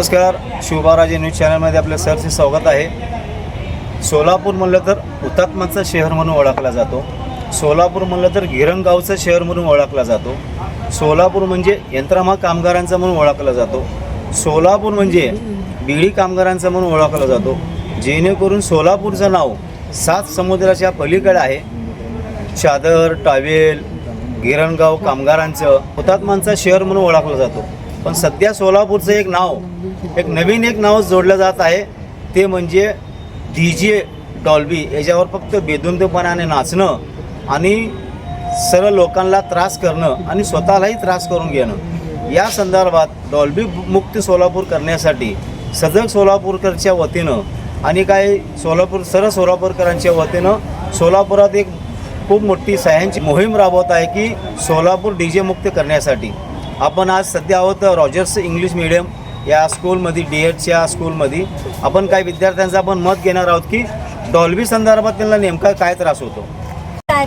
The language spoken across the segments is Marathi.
नमस्कार शिवबाराजे न्यूज चॅनलमध्ये आपल्या सरचे स्वागत आहे. सोलापूर म्हणलं तर हुतात्माचं शहर म्हणून ओळखला जातो. सोलापूर म्हणलं तर गिरणगावचं शहर म्हणून ओळखला जातो. सोलापूर म्हणजे यंत्रमाग कामगारांचा म्हणून ओळखला जातो. सोलापूर म्हणजे बिडी कामगारांचा म्हणून ओळखला जातो. जेणेकरून सोलापूरचं नाव सात समुद्राच्या पलीकडे आहे. चादर टावेल गिरणगाव कामगारांचं हुतात्मांचा शहर म्हणून ओळखला जातो. पण सध्या सोलापूरचं एक नाव एक नवीन एक नाव जोडलं जात आहे. ते म्हणजे डी जे डॉल्बी. याच्यावर फक्त बेदुंदपणाने नाचणं आणि सर्व लोकांना त्रास करणं आणि स्वतःलाही त्रास करून घेणं. या संदर्भात डॉल्बी मुक्त सोलापूर करण्यासाठी सजग सोलापूरकरच्या वतीनं आणि काही सोलापूर सर्व सोलापूरकरांच्या वतीनं सोलापुरात एक खूप मोठी सह्यांची मोहीम राबवत आहे की सोलापूर डी जे मुक्त करण्यासाठी. आपण आज सध्या आहोत रॉजर्स इंग्लिश मिडियम. या स्कूलमध्ये डी एडच्या स्कूलमध्ये. आपण काही विद्यार्थ्यांचं आपण मत घेणार आहोत की डॉल्बी संदर्भात त्यांना नेमका काय त्रास होतो?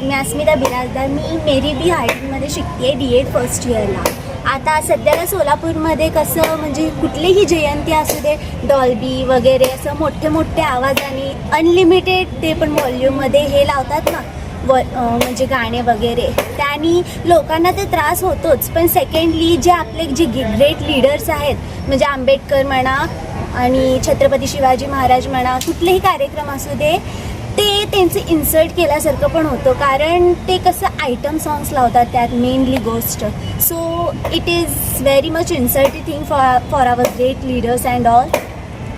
मी अस्मिता बिराजदार मी मेरी बी हायस्कूलमध्ये शिकते डी एड फर्स्ट इयरला आता सध्याला सोलापूरमध्ये कसं म्हणजे कुठलीही जयंती असू दे डॉल्बी वगैरे असं मोठे मोठे आवाजाने अनलिमिटेड ते पण व्हॉल्यूममध्ये हे लावतात ना व म्हणजे गाणे वगैरे. त्यानी लोकांना ते त्रास होतोच. पण सेकंडली जे आपले जे ग्रेट लीडर्स आहेत म्हणजे आंबेडकर म्हणा आणि छत्रपती शिवाजी महाराज म्हणा कुठलेही कार्यक्रम असू दे ते त्यांचे इन्सर्ट केल्यासारखं पण होतं. कारण ते कसं आयटम सॉंग्स लावतात त्यात मेनली गोष्ट so it is very much interesting thing for for our great leaders and all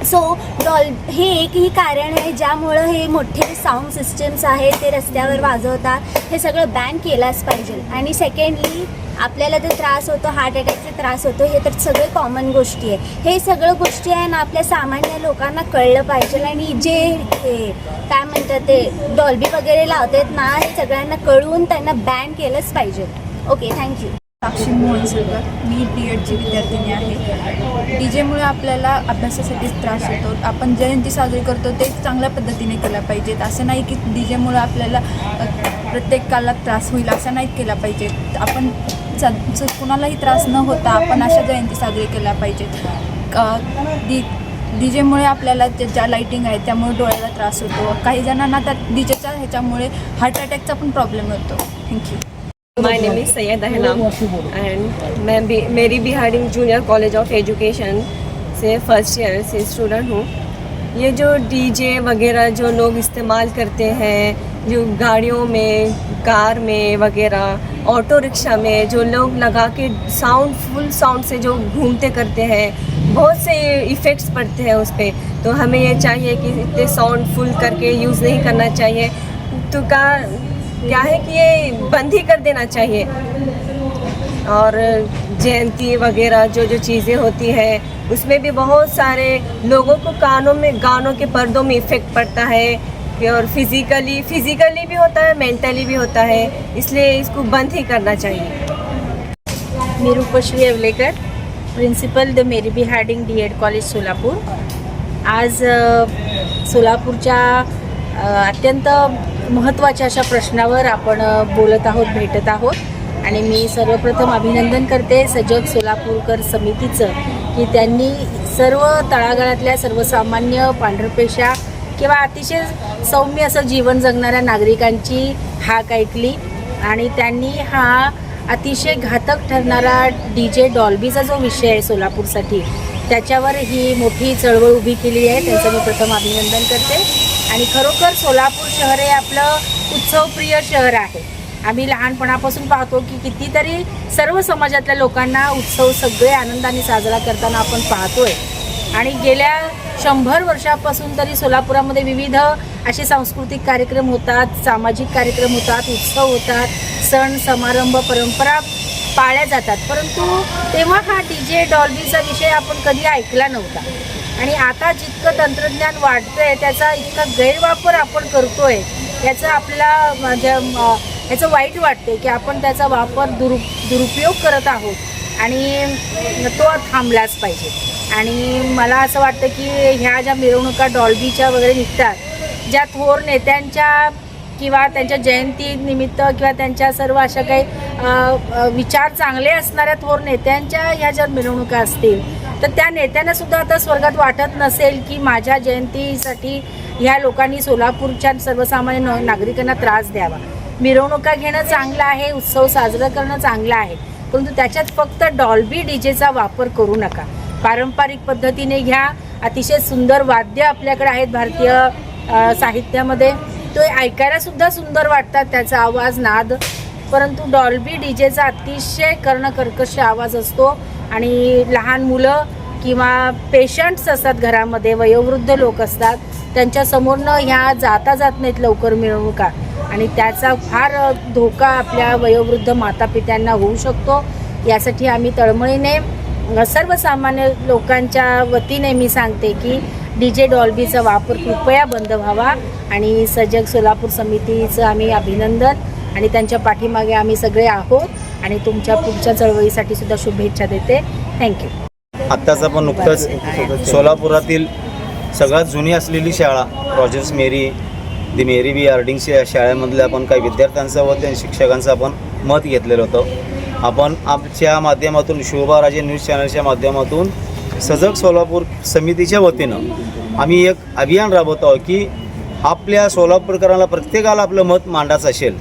so doll हे एकही कारण आहे ज्यामुळं हे मोठे साऊंड सिस्टम्स आहेत ते रस्त्यावर वाजवतात हे सगळं बॅन केलंच पाहिजे. आणि सेकंडली आपल्याला जो त्रास होतो हार्ट अटॅकचा त्रास होतो हे तर सगळे कॉमन गोष्टी आहे. हे सगळं गोष्टी आहे ना आपल्या सामान्य लोकांना कळलं पाहिजे. आणि जे हे काय म्हणतात ते डॉल्बी वगैरे लावतात ना हे सगळ्यांना कळवून त्यांना बॅन केलंच पाहिजे. ओके थँक्यू साक्षी मोहन सरकर मी डी एडची विद्यार्थिनी आहे. डी जेमुळे आपल्याला अभ्यासासाठी त्रास होतो. आपण जयंती साजरी करतो ते चांगल्या पद्धतीने केला पाहिजेत. असं नाही की डी जेमुळे आपल्याला प्रत्येक प्रत्येकाला त्रास होईल असं नाही केला पाहिजे आपण स कुणालाही त्रास न होता आपण अशा जयंती साजरी केल्या पाहिजेत. डी डी जेमुळे आपल्याला ज्या लाईटिंग आहे त्यामुळे डोळ्याला त्रास होतो. काही जणांना त्या डी जेच्या ह्याच्यामुळे हार्ट अटॅकचा पण प्रॉब्लेम होतो. Thank you my name is Syed Ahnam and मैं B Mary Bihari junior college of education say first year से स्टूडेंट हूँ। ये जो डीजे वगैरह जो लोग इस्तेमाल करते हैं, जो गाड़ियों में, कार में वगैरह ऑटो रिक्शा में जो लोग लगा के साउंड फुल साउंड से जो घूमते करते हैं, बहुत से इफ़ेक्ट्स पड़ते हैं उस पर तो हमें ये चाहिए कि इतने साउंड फुल करके यूज़ नहीं करना चाहिए। तो का क्या है कि ये बंद ही कर देना चाहिए। और जयंती वगैरह जो जो चीज़ें होती है, उसमें भी बहुत सारे लोगों को कानों में, गानों के पर्दों में इफ़ेक्ट पड़ता है। और फिज़िकली फिज़िकली भी होता है, मेंटली भी होता है, इसलिए इसको बंद ही करना चाहिए। मी Rupashree Yevlekar principal the Mary B Harding D Ed college Solapur. आज सोलापूरच्या अत्यंत महत्त्वाच्या अशा प्रश्नावर आपण बोलत आहोत भेटत आहोत. आणि मी सर्वप्रथम अभिनंदन करते सजग सोलापूरकर समितीचं की त्यांनी सर्व तळागाळातल्या सर्वसामान्य पांढरपेशा किंवा अतिशय सौम्य असं जीवन जगणाऱ्या नागरिकांची हाक ऐकली. आणि त्यांनी हा अतिशय घातक ठरणारा डी जे डॉल्बीचा जो विषय आहे सोलापूरसाठी त्याच्यावर ही मोठी चळवळ उभी केली आहे. त्यांचं मी प्रथम अभिनंदन करते. आणि खरोखर सोलापूर शहर हे आपलं उत्सवप्रिय शहर आहे. आम्ही लहानपणापासून पाहतो की कितीतरी सर्व समाजातल्या लोकांना उत्सव सगळे आनंदाने साजरा करताना आपण पाहतोय. आणि गेल्या शंभर वर्षापासून तरी सोलापुरामध्ये विविध असे सांस्कृतिक कार्यक्रम होतात सामाजिक कार्यक्रम होतात उत्सव होतात सण समारंभ परंपरा पाळल्या जातात. परंतु तेव्हा हा डी जे डॉल्बीचा विषय आपण कधी ऐकला नव्हता. आणि आता जितकं तंत्रज्ञान वाढतंय त्याचा इतका गैरवापर आपण करतोय याचं आपल्याला म्हणजे याचं वाईट वाटते की आपण त्याचा वापर दुरु दुरुपयोग करत आहोत. आणि तो थांबलाच पाहिजे. आणि मला असं वाटतं की ह्या ज्या मिरवणुका डॉल्बीच्या वगैरे निघतात ज्या थोर नेत्यांच्या किंवा त्यांच्या जयंती निमित्त किंवा त्यांच्या सर्व अशा काही विचार चांगले असणाऱ्या थोर नेत्यांच्या ह्या ज्या मिरवणुका असतील तर त्या नेत्यांना सुद्धा आता स्वर्गात वाटत नसेल की माझ्या जयंतीसाठी ह्या लोकांनी सोलापूरच्या सर्वसामान्य न- नागरिकांना त्रास द्यावा. मिरवणुका घेणं चांगलं आहे उत्सव साजरा करणं चांगलं आहे परंतु त्याच्यात फक्त डॉल्बी डीजेचा वापर करू नका. पारंपरिक पद्धतीने घ्या अतिशय सुंदर वाद्य आपल्याकडे आहेत भारतीय साहित्यामध्ये. तो ऐकायला सुद्धा सुंदर वाटतात त्याचा आवाज नाद परंतु डॉल्बी डीजेचा अतिशय कर्णकर्कश आवाज असतो आणि लहान मुलं किंवा पेशंट्स असतात घरामध्ये वयोवृद्ध लोक असतात त्यांच्यासमोरनं ह्या जाता जात नाहीत लवकर मिरवणुका आणि त्याचा फार धोका आपल्या वयोवृद्ध मातापित्यांना होऊ शकतो. यासाठी आम्ही तळमळीने सर्वसामान्य लोकांच्या वतीने मी सांगते की डी जे डॉल्बीचा वापर कृपया बंद व्हावा आणि सजग सोलापूर समितीचं आम्ही अभिनंदन आणि त्यांच्या पाठीमागे आम्ही सगळे आहोत आणि तुमच्या पुढच्या चळवळीसाठी सुद्धा शुभेच्छा देते. थँक्यू आत्ताच आपण नुकतंच सोलापुरातील सगळ्यात जुनी असलेली शाळा रॉजर्स मेरी दी मेरी बी हार्डिंग्स या शाळेमधल्या आपण काही विद्यार्थ्यांचं व त्या शिक्षकांचं आपण मत घेतलेलं होतं. आपण आमच्या माध्यमातून शोभाराजे न्यूज चॅनलच्या माध्यमातून सजग सोलापूर समितीच्या वतीनं आम्ही एक अभियान राबवतो आहोत की आपल्या सोलापूरकरांना प्रत्येकाला आपलं मत मांडायचं असेल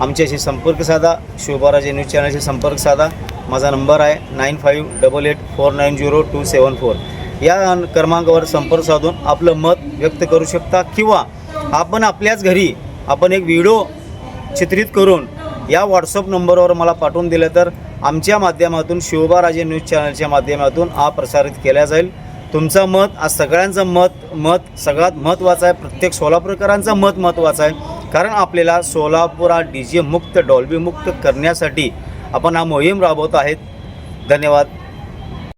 आमच्याशी संपर्क साधा शोभाराजे न्यूज चॅनलशी संपर्क साधा. माझा नंबर आहे nine five double eight four nine zero two seven four. या क्रमांकावर संपर्क साधून आपलं मत व्यक्त करू शकता किंवा आपण आपल्याच घरी आपण एक व्हिडिओ चित्रित करून या व्हॉट्सअप नंबरवर मला पाठवून दिलं तर आमच्या माध्यमातून शिवबाराजे न्यूज चॅनलच्या माध्यमातून हा प्रसारित केला जाईल. तुमचं मत आज सगळ्यांचं मत मत सगळ्यात महत्त्वाचं आहे. प्रत्येक सोलापूरकरांचं मत महत्त्वाचं आहे. कारण आपल्याला सोलापूर हा डी जे मुक्त डॉल्बी मुक्त करण्यासाठी आपण हा मोहीम राबवत आहेत. धन्यवाद.